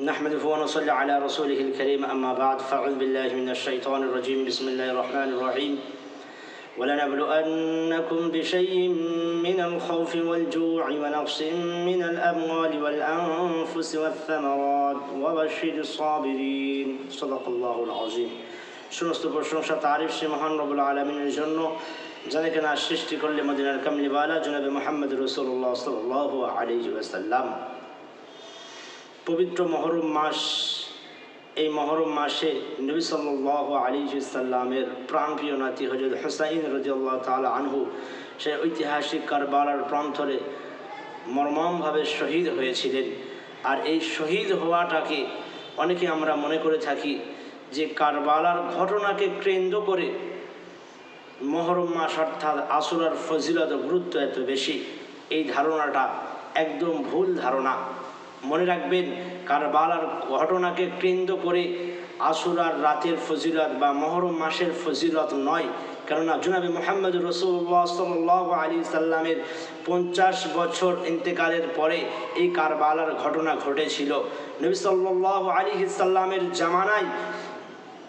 نحمده ونصلي على رسوله الكريم أما بعد فأعوذ بالله من الشيطان الرجيم بسم الله الرحمن الرحيم ولنبلؤنكم بشيء من الخوف والجوع ونقص من الأموال والأنفس والثمرات وبشر الصابرين صدق الله العظيم সমস্ত প্রশংসা তারিফ সে মহান রবুল আলমিনের জন্য যাদেরকে না সৃষ্টি করলে মদিনার কামলিওয়ালা জনাবে মোহাম্মদ রসুল্লাহ সাল্লাহ আলী ওয়াসাল্লাম পবিত্র মহরম মাস, এই মহরম মাসে নবী সাল্লাহ আলী সাল্লামের প্রাণপ্রিয় নাতি হজরত হুসাইন রাজিউল্লাহ তালা আনহু সে ঐতিহাসিক কারবালার প্রান্তরে মর্মমভাবে শহীদ হয়েছিলেন। আর এই শহীদ হওয়াটাকে অনেকে আমরা মনে করে থাকি যে কারবালার ঘটনাকে কেন্দ্র করে মহরম মাস অর্থাৎ আসুরার ফজিলত গুরুত্ব এত বেশি। এই ধারণাটা একদম ভুল ধারণা। মনে রাখবেন, কারবালার ঘটনাকে কেন্দ্র করে আসুরার রাতের ফজিলত বা মহরম মাসের ফজিলত নয়। কেননা জুনাবি মোহাম্মদ রসুল্লাহ সাল আলী সাল্লামের পঞ্চাশ বছর ইন্তেকালের পরে এই কারবালার ঘটনা ঘটেছিল। নবী সাল্লাহ আলী সাল্লামের জামানায়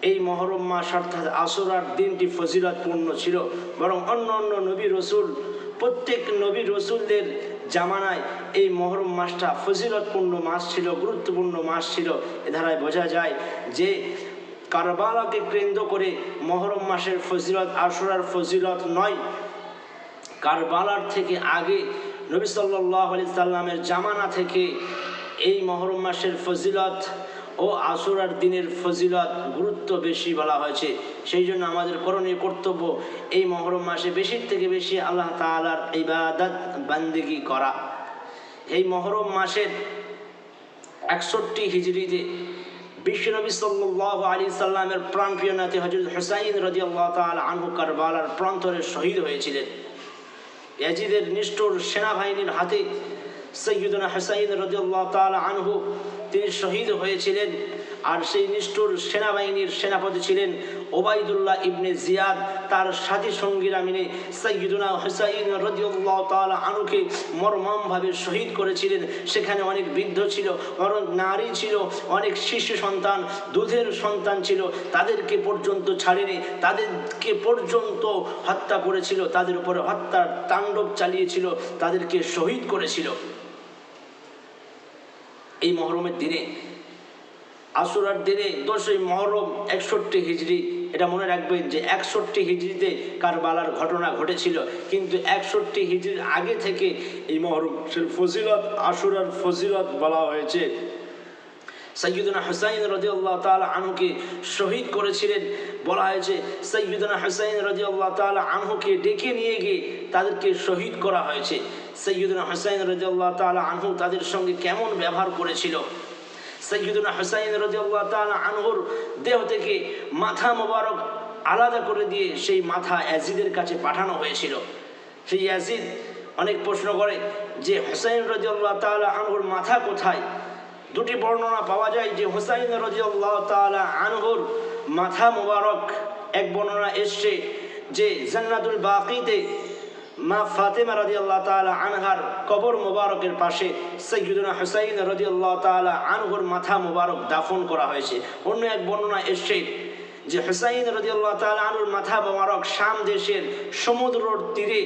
এই মহরম মাস অর্থাৎ আসরার দিনটি ফজিলতপূর্ণ ছিল। বরং অন্য অন্য নবী রসুল, প্রত্যেক নবী রসুলদের জামানায় এই মহরম মাসটা ফজিলতপূর্ণ মাস ছিল, গুরুত্বপূর্ণ মাস ছিল। এ ধারায় বোঝা যায় যে কারবালাকে কেন্দ্র করে মহরম মাসের ফজিলত আসরার ফজিলত নয়। কারবালার থেকে আগে নবী সাল্লাহ আলি সাল্লামের জামানা থেকে এই মহরম মাসের ফজিলত ও আসুরার দিনের ফজিলত গুরুত্ব বেশি বলা হয়েছে। সেই জন্য আমাদের করণীয় কর্তব্য এই মহরম মাসে বেশির থেকে বেশি আল্লাহ তালার ইবাদত, বান্দিগি করা। এই মহরম মাসের একষট্টি হিজড়িতে বিশ্বনবী সাল্লাহ আলী সাল্লামের প্রাণপ্রিয় নাতি হজরত হুসাইন রদি আল্লাহ তাল আনহু কারবালার প্রান্তরে শহীদ হয়েছিলেন। ইয়াজিদের নিষ্ঠুর সেনাবাহিনীর হাতে সৈয়দনা হুসাইন রদিউল্লাহ তাল আনহু তিনি শহীদ হয়েছিলেন আর সেই নিষ্ঠুর সেনাবাহিনীর সেনাপতি ছিলেন ওবায়দুল্লাহ ইবনে জিয়াদ, তার সাথী সঙ্গীরা মিলে সৈয়দুনা হুসাইন রদিউল্লাহ তাল আনুকে মর্মমভাবে শহীদ করেছিলেন। সেখানে অনেক বৃদ্ধ ছিল, অনেক নারী ছিল, অনেক শিশু সন্তান, দুধের সন্তান ছিল, তাদেরকে পর্যন্ত ছাড়েনি, তাদেরকে পর্যন্ত হত্যা করেছিল, তাদের উপরে হত্যার তাণ্ডব চালিয়েছিল, তাদেরকে শহীদ করেছিল। এই মহরমের দিনে, আসুরার দিনে দশই মহরম একষট্টি হিজড়ি। এটা মনে রাখবেন যে একষট্টি হিজড়িতে কারবালার ঘটনা ঘটেছিল, কিন্তু একষট্টি হিজড়ির আগে থেকে এই মহরম ফজিলত, আসুরার ফজিলত বলা হয়েছে। সৈয়দনা হুসাইন রদিউল্লাহ তালা আনহুকে শহীদ করেছিলেন। বলা হয়েছে সৈয়দনা হুসাইন রদিউল্লাহ তালা আনহুকে ডেকে নিয়ে গিয়ে তাদেরকে শহীদ করা হয়েছে। সৈয়দনা হুসাইন রদিউল্লাহ তালা আনহু তাদের সঙ্গে কেমন ব্যবহার করেছিল? সৈয়দনা হুসাইন রদিউল্লাহ তালা আনহুর দেহ থেকে মাথা মোবারক আলাদা করে দিয়ে সেই মাথা অ্যাজিদের কাছে পাঠানো হয়েছিল। সেই অ্যাজিদ অনেক প্রশ্ন করে যে, হুসাইন রদিউল্লাহ তালা আনহুর মাথা কোথায়? দুটি বর্ণনা পাওয়া যায় যে হুসাইন রাজিউল্লাহ তাআলা আনহুর মাথা মোবারক এক বর্ণনা এসছে যে জান্নাতুল বাকিতে মা ফাতেমা রাদিয়াল্লাহ তাআলা আনহার কবর মোবারকের পাশে সৈয়দুনা হুসাইন রাদিয়াল্লাহ তাআলা আনহুর মাথা মোবারক দাফন করা হয়েছে। অন্য এক বর্ণনা এসছে যে হুসাইন রাদিয়াল্লাহ তাআলা আনহুর মাথা মোবারক শাম দেশের সমুদ্রর তীরে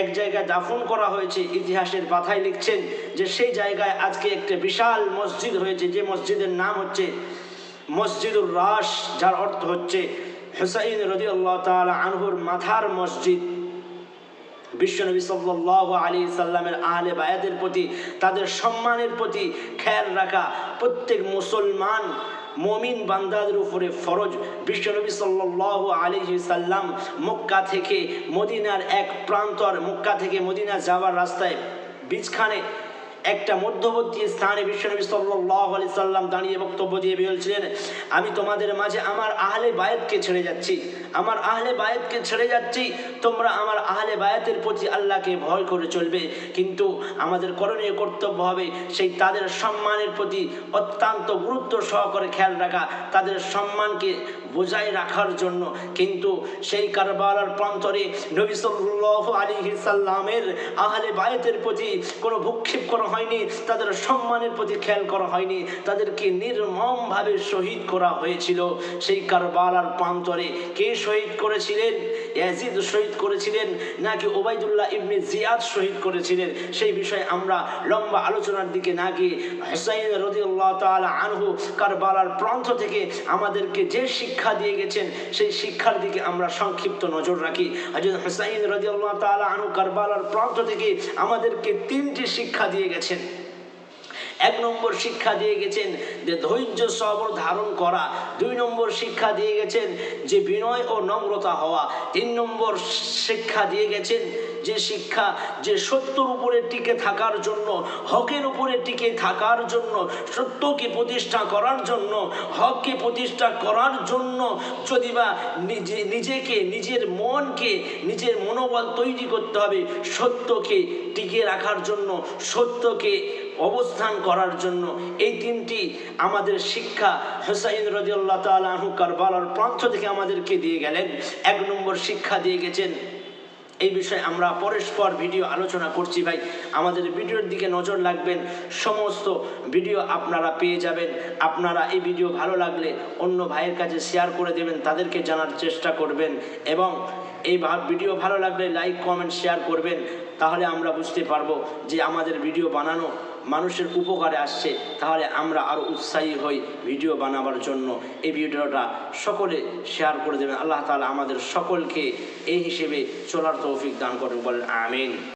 এক জায়গায় দাফন করা হয়েছে, ইতিহাসের পাথায় লিখছেন যে সেই জায়গায় আজকে একটা বিশাল মসজিদ হয়েছে, যে মসজিদের নাম হচ্ছে মসজিদুর রাস যার অর্থ হচ্ছে হুসাইন রদি আল্লাহ তালা আনহুর মাথার মসজিদ। বিশ্বনবী সাল্লাহ আলী সাল্লামের আহলে বায়াতের প্রতি, তাদের সম্মানের প্রতি খেয়াল রাখা প্রত্যেক মুসলমান মমিন বান্দাদের উপরে ফরজ। বিশ্বনবী সাল্লাহ আলী সাল্লাম মক্কা থেকে মদিনার এক প্রান্তর, মক্কা থেকে মদিনা যাওয়ার রাস্তায় বীজখানে একটা মধ্যবর্তী স্থানে বিশ্বনবী সাল্লাহ আলি সাল্লাম দাঁড়িয়ে বক্তব্য দিয়ে বলছিলেন, আমি তোমাদের মাঝে আমার আহলে বায়েতকে ছেড়ে যাচ্ছি। আমার আহলে বায়েতকে ছেড়ে যাচ্ছি। তোমরা আমার আহলে বায়েতের প্রতি আল্লাহকে ভয় করে চলবে। কিন্তু আমাদের করণীয় কর্তব্য হবে সেই তাদের সম্মানের প্রতি অত্যন্ত গুরুত্ব সহকারে খেয়াল রাখা, তাদের সম্মানকে বজায় রাখার জন্য। কিন্তু সেই কারবালার প্রান্তরে নবী সাল্লাল্লাহু আলাইহি সাল্লামের আহলে বায়াতের প্রতি কোনো ভূক্ষেপ করা হয়নি, তাদের সম্মানের প্রতি খেয়াল করা হয়নি, তাদেরকে নির্মমভাবে শহীদ করা হয়েছিল। সেই কারবালার প্রান্তরে কে শহীদ করেছিলেন? ইয়াজিদ শহীদ করেছিলেন, নাকি ওবাইদুল্লাহ ইবনে জিয়াদ শহীদ করেছিলেন? সেই বিষয়ে আমরা লম্বা আলোচনার দিকে না গিয়ে হুসাইন রদিউল্লাহ তাআলা আনহু কারবালার প্রান্ত থেকে আমাদেরকে যে শিক্ষা দিয়ে গেছেন, সেই শিক্ষার দিকে আমরা সংক্ষিপ্ত নজর রাখি। হযরত হুসাইন রদিউল্লাহ তাআলা আনহু কারবালার প্রান্ত থেকে আমাদেরকে তিনটি শিক্ষা দিয়ে গেছেন। এক নম্বর শিক্ষা দিয়ে গেছেন যে ধৈর্য সবর ধারণ করা। দুই নম্বর শিক্ষা দিয়ে গেছেন যে বিনয় ও নম্রতা হওয়া। তিন নম্বর শিক্ষা দিয়ে গেছেন যে শিক্ষা যে সত্যর উপরে টিকে থাকার জন্য, হকের উপরে টিকে থাকার জন্য, সত্যকে প্রতিষ্ঠা করার জন্য, হককে প্রতিষ্ঠা করার জন্য যদি বা নিজে, নিজেকে, নিজের মনকে, নিজের মনোবল তৈরি করতে হবে, সত্যকে টিকে রাখার জন্য, সত্যকে অবস্থান করার জন্য এই তিনটি আমাদের শিক্ষা হুসাইন রাজিউল্লাহ তালু কারবালার প্রান্ত থেকে আমাদেরকে দিয়ে গেলেন। এক নম্বর শিক্ষা দিয়ে গেছেন। এই বিষয়ে আমরা পরস্পর ভিডিও আলোচনা করছি ভাই। আমাদের ভিডিওর দিকে নজর রাখবেন। সমস্ত ভিডিও আপনারা পেয়ে যাবেন। আপনারা এই ভিডিও ভালো লাগলে অন্য ভাইয়ের কাছে শেয়ার করে দেবেন, তাদেরকে জানার চেষ্টা করবেন এবং এই ভিডিও ভালো লাগলে লাইক, কমেন্ট, শেয়ার করবেন। তাহলে আমরা বুঝতে পারব যে আমাদের ভিডিও বানানো মানুষের উপকারে আসছে, তাহলে আমরা আরও উৎসাহী হই ভিডিও বানাবার জন্য। এই ভিডিওটা সকলে শেয়ার করে দেবেন। আল্লাহ তালা আমাদের সকলকে এই হিসেবে চলার তৌফিক দান করেন বলেন, আমিন।